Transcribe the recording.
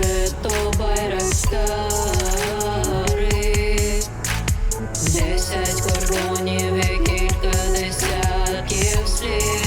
Gökçe to bayrak старий Десять кордонів і кілька десятків сліз.